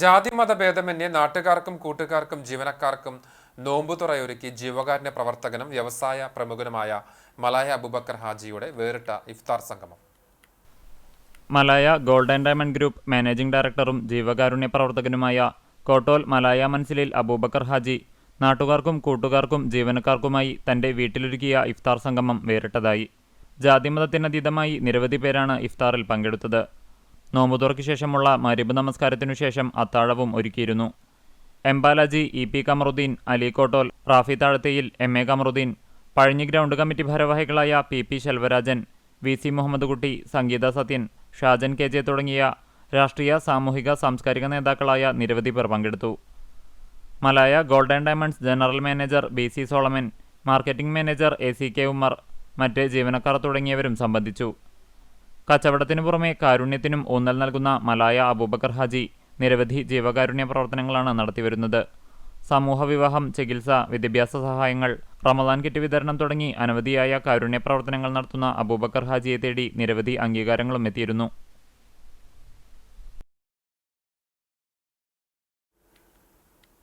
ജാതി മതഭേദമന്യേ നാട്ടുകാർക്കും കൂട്ടുകാർക്കും ജീവനക്കാർക്കും നോമ്പുതുറയൊരുക്കി ജീവകാരുണ്യ പ്രവർത്തകനും വ്യവസായ പ്രമുഖനുമായ മലായ അബുബക്കർ ഹാജിയുടെ വേറിട്ട ഇഫ്താർ സംഗമം. Malaya golden diamond group managing ഡയറക്ടറും ജീവകാരുണ്യ പ്രവർത്തകനുമായ കോട്ടോൽ മലായ മൻസിലിൽ അബൂബക്കർ ഹാജി നാട്ടുകാർക്കും കൂട്ടുകാർക്കും ജീവനക്കാർക്കുമായി തന്റെ വീട്ടിലൊരുക്കിയ ഇഫ്താർ സംഗമം വേറിട്ടതായി. ജാതിമതത്തിനതീതമായി നിരവധി പേരാണ് ഇഫ്താറിൽ പങ്കെടുത്തത്. നോമ്പുതുറയ്ക്ക് ശേഷമുള്ള മരിബ് നമസ്കാരത്തിനു ശേഷം അത്താഴവും ഒരുക്കിയിരുന്നു. M Balaji E P Kamaruddeen Ali Kottol Rafi Thazhatheyil M A Kamaruddeen Pazhanji ground committee ഭാരവാഹികളായ P P Selvarajan V C Muhammad Kutty Sangeetha Sathyan Shajan K J തുടങ്ങിയ രാഷ്ട്രീയ സാമൂഹിക സാംസ്കാരിക നേതാക്കളായ നിരവധി പേർ പങ്കെടുത്തു. Malaya golden diamonds general manager B C Solomon marketing manager A C K Ummer മറ്റ് ജീവനക്കാർ തുടങ്ങിയവരും സംബന്ധിച്ചു. കച്ചവടത്തിനു പുറമെ കാരുണ്യത്തിനും ഊന്നൽ നൽകുന്ന മലായ അബൂബക്കർ ഹാജി നിരവധി ജീവകാരുണ്യ പ്രവർത്തനങ്ങളാണ് നടത്തിവരുന്നത്. സമൂഹ വിവാഹം ചികിത്സ വിദ്യാഭ്യാസ സഹായങ്ങൾ റമദാൻ കിറ്റ് വിതരണം തുടങ്ങി അനവധിയായ കാരുണ്യ പ്രവർത്തനങ്ങൾ നടത്തുന്ന അബൂബക്കർ ഹാജിയെ തേടി നിരവധി അംഗീകാരങ്ങളും എത്തിയിരുന്നു.